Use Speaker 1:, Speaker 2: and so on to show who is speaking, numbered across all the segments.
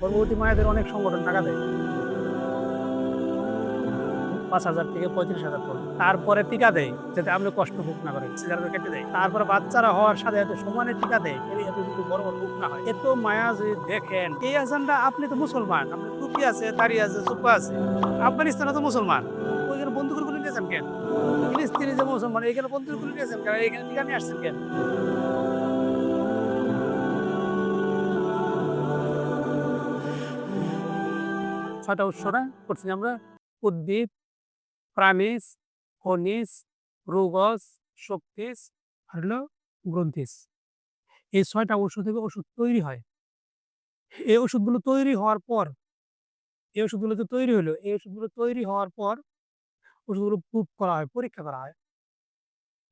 Speaker 1: গর্ভবতী মায়েদের অনেক সংগঠন টাকা দেয়। পাঁচ হাজার থেকে পঁয়ত্রিশ হাজার করে। তারপরে টিকা দেয়, যাতে আপনি কষ্ট ভোগ না করেন সিজারটা কেটে দেয়। তারপরে বাচ্চারা হওয়ার সাথে সাথে সমানে টিকা দেয় এর এত কিন্তু বড় বড় রোগ না হয়। এত মায়া যদি দেখেন, এই আজানটা আপনি তো মুসলমান আপনি টুপি আছে দাড়ি আছে চুপা আছে, আফগানিস্তানে তো মুসলমান। ওইখানে বন্ধুগুলো গুলো নিয়েছেন কেন? ফিলিস্তিনি যে মুসলমান এখানে বন্ধুগুলো নিয়েছেন কেন? এখানে টিকা নিয়ে আসছেন কেন? ছয়টা উৎসটা করছি আমরা উদ্ভিদ, প্রাণীজ, খনিজ, রোগজ, শক্তিজ আর হলো গ্রন্থিস এই ছয়টা ওষুধ থেকে ওষুধ তৈরি হয়। এই ওষুধগুলো তৈরি হওয়ার পর, এই ওষুধগুলো তো তৈরি হলো, এই ওষুধগুলো তৈরি হওয়ার পর ওষুধগুলো প্রুফ করা হয়, পরীক্ষা করা হয়।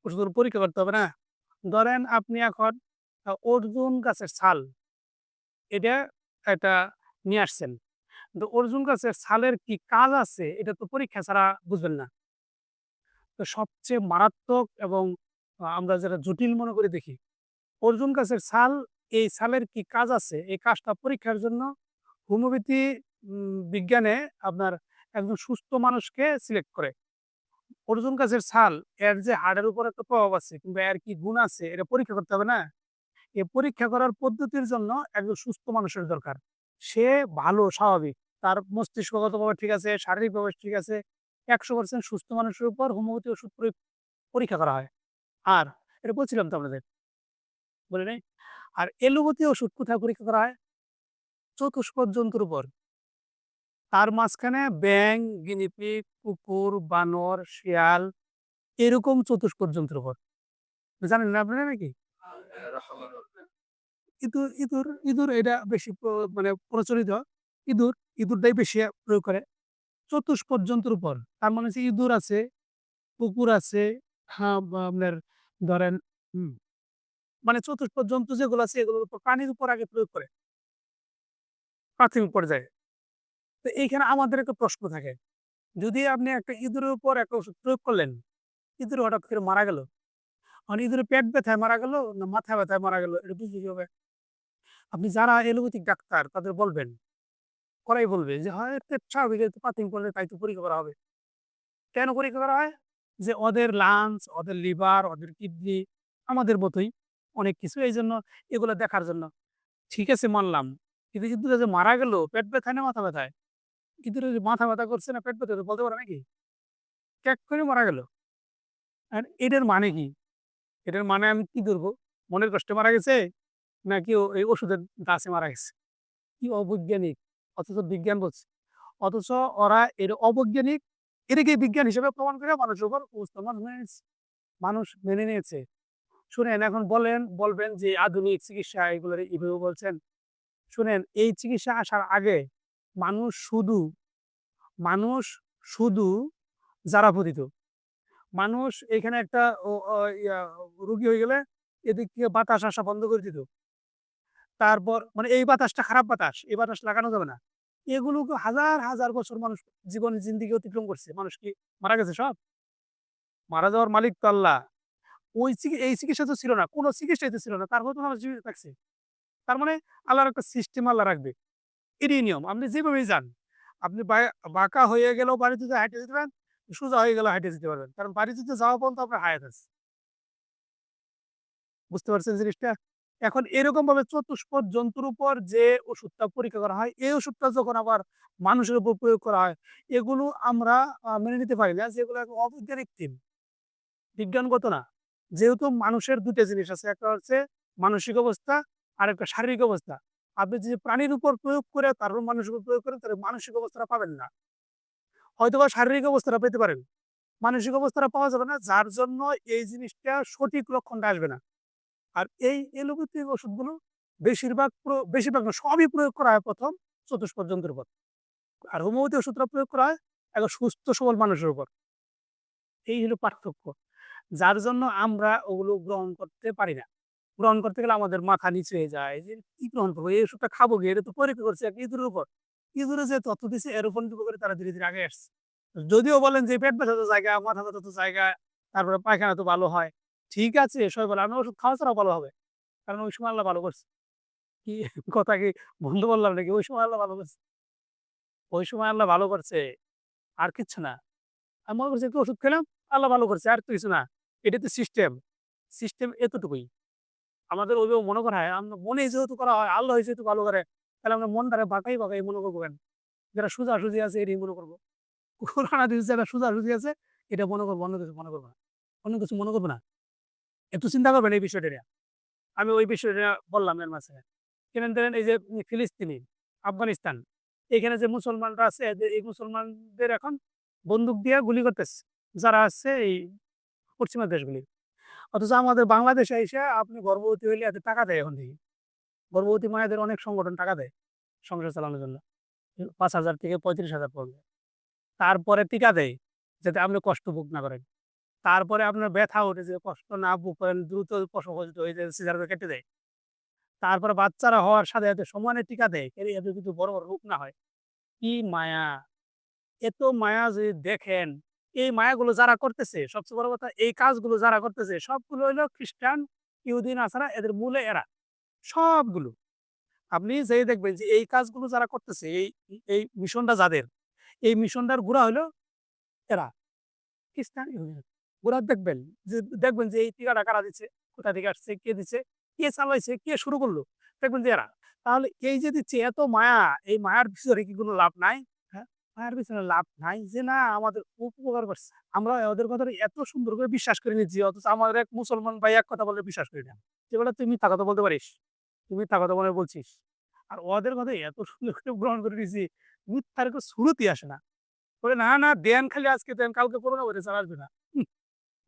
Speaker 1: ওষুধগুলো পরীক্ষা করতে হবে না। ধরেন আপনি এখন অর্জুন গাছের ছাল, এটা একটা নিয়ে আসছেন। তো অর্জুন গাছের ছালের কি কাজ আছে, এটা তো পরীক্ষা ছাড়া বুঝবেন না। তো সবচেয়ে মারাত্মক এবং আমরা যেটা জটিল মনে করে দেখি, অর্জুন গাছের ছাল, এই ছালের কি কাজ আছে? এই কাজটা পরীক্ষার জন্য হোমিওপ্যাথি বিজ্ঞানে আপনার একজন সুস্থ মানুষকে সিলেক্ট করে। অর্জুন গাছের ছাল, এর যে হাড়ের উপর একটা প্রভাব আছে, কিংবা এর কি গুণ আছে, এটা পরীক্ষা করতে হবে না? এই পরীক্ষা করার পদ্ধতির জন্য একজন সুস্থ মানুষের দরকার। সে ভালো, স্বাভাবিক। তার মস্তিষ্কগতভাবে ঠিক আছে, শারীরিকভাবে ঠিক আছে, একশো পার্সেন্ট সুস্থ মানুষের উপর হোমিওপ্যাথি ওষুধ প্রয়োগ- পরীক্ষা করা হয়। আর এটা বলছিলাম তো আপনাদের, বলে নাই? আর এলোপ্যাথি ওষুধ কোথায় পরীক্ষা করা হয়? চতুষ্পদ জন্তুর উপর। তার মাঝখানে ব্যাং গিনিপি কুকুর, বানর, শিয়াল, এরকম চতুষ্পদ জন্তুর উপর। জানেন না আপনারা নাকি? ইঁদুর ইঁদুর ইঁদুর এটা বেশি মানে প্রচলিত। ইঁদুর, ইঁদুরটাই বেশি প্রয়োগ করে। চতুষ্পদ জন্তুর উপর, তার মানে হচ্ছে ইঁদুর আছে, কুকুর আছে হ্যাঁ আপনার ধরেন মানে চতুষ্পদ জন্তু যেগুলো আছে, এগুলোর উপর, প্রাণীর উপর আগে প্রয়োগ করে। প্রাথমিক পর্যায়ে তো এইখানে আমাদের একটা প্রশ্ন থাকে। যদি আপনি একটা ইঁদুরের উপর একটা ওষুধ প্রয়োগ করলেন, ইঁদুর হঠাৎ করে মারা গেল? মানে ইঁদুরের পেট ব্যথায় মারা গেল না মাথা ব্যথায় মারা গেল? এটা বুঝতে হবে? আপনি যারা এলোপ্যাথিক ডাক্তার, তাদের বলবেন করাই বলবে যে, হয় পেট স্বাভাবিক এটা তো প্রাথমিক তাই তো পরীক্ষা করা হবে। কেন পরীক্ষা করা হয়? যে, ওদের লাঞ্চ ওদের লিভার ওদের কিডনি আমাদের মতোই অনেক কিছু। এই জন্য এগুলো দেখার জন্য। ঠিক আছে, মানলাম। কিন্তু ইঁদুরে যে মারা গেল, পেট ব্যথায় না মাথা ব্যথায়? কিন্তু মাথা ব্যথা করছে না পেট ব্যথা বলতে পারে নাকি? ক্যাক করে মারা গেল। আর এটার মানে কি? এটার মানে আমি কি করব মনের কষ্টে মারা গেছে? নাকি এই ওষুধের দাসে মারা গেছে? কি অবৈজ্ঞানিক? অথচ বিজ্ঞান বলছে। অথচ ওরা এর অবৈজ্ঞানিক, এটাকে বিজ্ঞান হিসেবে প্রমাণ করে মানুষের উপর মেনে মানুষ মেনে নিয়েছে। শুনেন, এখন বলেন, বলবেন যে আধুনিক চিকিৎসা, এগুলোর এইভাবে বলছেন। শুনেন, এই চিকিৎসা আসার আগে মানুষ শুধু মানুষ শুধু যারা পতিত, মানুষ এখানে একটা রুগী হয়ে গেলে এদিক থেকে বাতাস আসা বন্ধ করে দিত। তারপর মানে এই বাতাসটা খারাপ বাতাস, এই বাতাস লাগানো যাবে না। এগুলোকে হাজার হাজার বছর মানুষ জীবনে জিন্দিগি অতিক্রম করছে। মানুষ কি মারা গেছে সব? মারা যাওয়ার মালিক তো আল্লাহ। ওই এই চিকিৎসা তো ছিল না, কোনো চিকিৎসাই তো ছিল না, তারপর তো মানুষ জীবিত থাকছে। তার মানে আল্লাহর একটা সিস্টেম আল্লাহ রাখবে। এটাই নিয়ম, আপনি যেভাবেই যান, আপনি বাঁকা হয়ে গেলেও বাড়িতে যে হাঁটে যেতে পারেন, সোজা হয়ে গেলেও হাঁটে যেতে পারবেন। কারণ বাড়িতে যে যাওয়া পর্যন্ত আপনার হায়াত আছে। বুঝতে পারছেন জিনিসটা? এখন এরকম ভাবে চতুষ্পদ জন্তুর উপর যে ওষুধটা পরীক্ষা করা হয়, এই ওষুধটা যখন আবার মানুষের উপর প্রয়োগ করা হয়, এগুলো আমরা মেনে নিতে পারি না, যেগুলো অবৈজ্ঞানিক থিম বিজ্ঞানগত না। যেহেতু মানুষের দুটো জিনিস আছে, একটা হচ্ছে মানসিক অবস্থা, আর একটা শারীরিক অবস্থা। আপনি যদি প্রাণীর উপর প্রয়োগ করে তারপর মানুষের উপর প্রয়োগ করেন, তাহলে মানসিক অবস্থাটা পাবেন না। হয়তো বা শারীরিক অবস্থাটা পেতে পারেন। মানসিক অবস্থাটা পাওয়া যাবে না, যার জন্য এই জিনিসটা সঠিক লক্ষণটা আসবে না। আর এই এলোপ্যাথিক ওষুধগুলো বেশিরভাগ বেশিরভাগ সবই প্রয়োগ করা হয় প্রথম চতুষ্পদ জন্তুর উপর। আর হোমিওপ্যাথি ওষুধটা প্রয়োগ করা হয় একটা সুস্থ, সবল মানুষের উপর। এই হলো পার্থক্য। যার জন্য আমরা ওগুলো গ্রহণ করতে পারি না। গ্রহণ করতে গেলে আমাদের মাথা নিচু হয়ে যায়। যে কি গ্রহণ করব? এই ওষুধটা খাব গিয়ে এটা তো পরীক্ষা করছে একটা ইঁদুরের উপর। ইঁদুরে যে তথ্য দিচ্ছে এর উপর করে তারা ধীরে ধীরে আগে আসছে। যদিও বলেন যে পেট ব্যথা তো জায়গা, মাথা ব্যথা তো জায়গা, তারপরে পায়খানা তো ভালো হয়। ঠিক আছে সবাই বলে আমি ওষুধ খাওয়া ছাড়াও ভালো হবে কারণ ওই সময় আল্লাহ ভালো করছে কি কথা কি বন্ধ বললাম নাকি? ওই সময় আল্লাহ ভালো করছে। ওই সময় আল্লাহ ভালো করছে। আর কিচ্ছু না। আমি মনে করছি একটু ওষুধ খেলাম, আল্লাহ ভালো করছে। আর তো কিছু না। এটা তো সিস্টেম। সিস্টেম এতটুকুই। আমাদের ওইভাবে মনে করা হয়, আমরা মনে যেহেতু করা হয়, আল্লাহ যেহেতু ভালো করে, তাহলে আমরা মনটারে বাঁকাই, বাঁকাই মনে করব কেন? যারা সোজাসুজি আছে এটাই মনে করব। কোরআন হাদিস যারা সোজাসুজি আছে এটা মনে করব, অন্য কিছু মনে করব না। অন্য কিছু মনে করব না। একটু চিন্তা করবেন এই বিষয়টা। আমি ওই বিষয়টা বললাম এর মাঝখানে। কেন ধরেন এই যে ফিলিস্তিনি, আফগানিস্তান, এখানে যে মুসলমানরা আছে এই মুসলমানদের এখন বন্দুক দিয়ে গুলি করতেছে। যারা আছে এই পশ্চিমা দেশগুলি। অথচ আমাদের বাংলাদেশে এসে আপনি গর্ভবতী হইলে এত টাকা দেয় এখন থেকে। গর্ভবতী মায়েদের অনেক সংগঠন টাকা দেয় সংসার চালানোর জন্য। ৫,০০০ থেকে ৩৫,০০০ পর্যন্ত। তারপরে টিকা দেয় যাতে আপনি কষ্ট ভোগ না করেন। তারপরে আপনার ব্যথা যে কষ্ট না ভোগ করেন দ্রুত প্রসব হয়ে যায় সিজার কেটে দেয়। তারপরে বাচ্চারা হওয়ার সাথে, সাথে সমানে টিকা দেয়। এর এতে কিন্তু বড়, বড় রোগ না হয়। কি মায়া! এত মায়া যদি দেখেন, এই মায়াগুলো যারা করতেছে সবচেয়ে বড় কথা এই কাজগুলো যারা করতেছে সবগুলো হইল খ্রিস্টান, ইউদিন নাসারা এদের মূলে এরা। সবগুলো। আপনি যেই দেখবেন যে এই কাজগুলো যারা করতেছে এই এই মিশনটা যাদের, এই মিশনটার গুড়া হইল এরা। খ্রিস্টান, ইহুদি। গুড়া দেখবেন যে দেখবেন যে এই টিকাটা কারা দিচ্ছে, কোথা থেকে আসছে, কে দিচ্ছে, কে চালাইছে, কে শুরু করল? দেখবেন যে এরা। তাহলে এই যে দিচ্ছে এত মায়া, এই মায়ার ভিতরে কি কোনো লাভ নাই? হ্যাঁ? মায়ার পিছনে লাভ নাই যে না আমাদের উপকার করছে। আমরা ওদের কথাটা এত সুন্দর করে বিশ্বাস করে নিচ্ছি অথচ আমার এক মুসলমান ভাই এক কথা বললে বিশ্বাস করি না। যে বলে তুই মিথ্যা কথা বলতে পারিস। মিথ্যা কথা মনে বলছিস। আর ওদের কথা এত সুন্দর করে গ্রহণ করে নিয়েছি, মিথ্যার কোনো সুরতই আসে না। বলে না, না দেন খালি আজকে দেন কালকে করো না বলে স্যার না।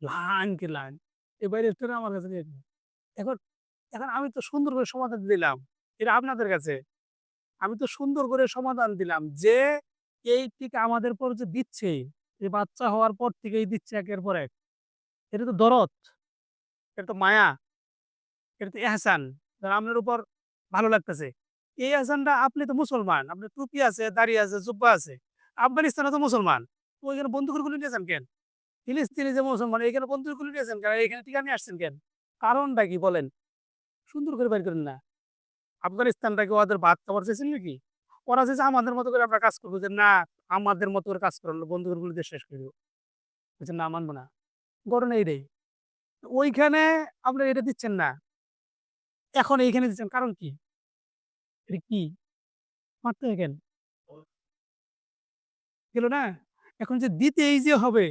Speaker 1: লাইন কি লাইন। এই ব্যারিস্টার আমার কাছে নিয়ে। এখন এখন আমি তো সুন্দর করে সমাধান দিলাম। এটা আপনাদের কাছে। আমি তো সুন্দর করে সমাধান দিলাম যে এই টিকা আমাদের পর যে দিচ্ছে, এই বাচ্চা হওয়ার পর থেকেই দিচ্ছে একের পর এক। এটা তো দরদ। এটা তো মায়া। এটা তো এহসান। আপনার উপর ভালো লাগতেছে। এই এহসানটা আপনি তো মুসলমান। আপনার টুপি আছে, দাড়ি আছে, জুব্বা আছে। আফগানিস্তানে তো মুসলমান। ওইখানে বন্দুকের গুলি নিয়েছেন কেন? ফিলিস্তিনে যে মুসলমান এখানে বন্দুকের গুলি নিয়েছেন কেন? এখানে টিকা নিয়ে আসছেন কেন? কারণটা কি বলেন? সুন্দর করে বের করেন না। আফগানিস্তানটা কি ওদের ভাত খাবার চেয়েছিল নাকি? ওরা চাইছে আমাদের মতো করে আমরা কাজ করব যে না আমাদের মতো করে কাজ করল বন্দুকের গুলি দিয়ে শেষ করে দেবো। বলছে না মানবো না। ঘটনা এইটাই। ওইখানে আপনারা এটা দিচ্ছেন না। এখন এইখানে দিচ্ছেন কারণ কি? কি? মারতে কেন? গেল না? এখন যে দিতে এই যে হবে,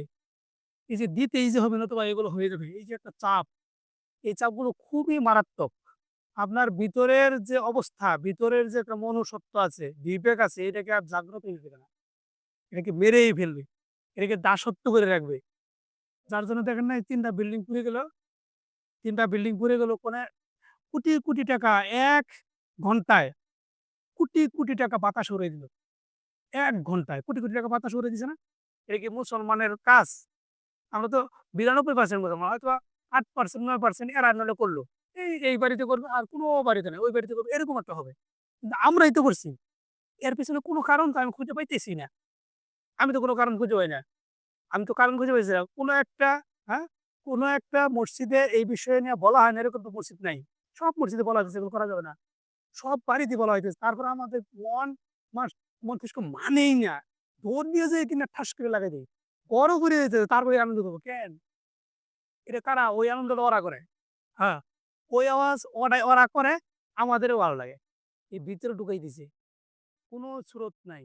Speaker 1: এই যে দিতেই যে হবে নতুবা এগুলো হয়ে যাবে। এই যে একটা চাপ, এই চাপগুলো খুবই মারাত্মক। আপনার ভিতরের যে অবস্থা, ভিতরের যে একটা মনুষ্যত্ব আছে, বিবেক আছে এটাকে আর জাগ্রত হয়ে দেবে না। এটাকে মেরেই ফেলবে। এটাকে দাসত্ব করে রাখবে। যার জন্য দেখেন না এই ৩ টা বিল্ডিং পুড়ে গেল। তিনটা বিল্ডিং পুড়ে গেল কোনে কোটি, কোটি টাকা এক ঘন্টায় কোটি, কোটি টাকা বাতাস উড়িয়ে দিল। এক ঘন্টায় কোটি, কোটি টাকা বাতাস উড়িয়ে দিছে না? এটা কি মুসলমানের কাজ? আমরা তো ৯২% মুসলমান হয়তোবা ৮% ৯% এরা নাহলে করল। এই, এই বাড়িতে করবে আর কোনো বাড়িতে নাই। ওই বাড়িতে করবে এরকম একটা হবে। আমরাই তো করছি। এর পেছনে কোনো কারণ তো আমি খুঁজে পাইতেছি না। আমি তো কোনো কারণ খুঁজে পাই না। আমি তো কারণ খুঁজে পাইছি না। কোনো একটা হ্যাঁ? কোনো একটা মসজিদে এই বিষয়ে নিয়ে বলা হয় না এরকম তো মসজিদ নাই। সব মসজিদে বলা হয়েছে এগুলো করা যাবে না। সব বাড়িতে বলা হইতেছে। তারপরে আমাদের মন মাস মস্তিষ্ক মানেই না। দৌড় যে কিনা ঠাস করে লাগাই দেই। গরম ঘুরে যেতে তারপরে আনন্দ করব। কেন? এটা কারা? ওই আনন্দটা ওরা করে। হ্যাঁ। ওই আওয়াজ ওরাই ওরা করে, আমাদেরও ভালো লাগে। এই ভিতরে ঢুকাই দিছে। কোনো স্রোত নাই।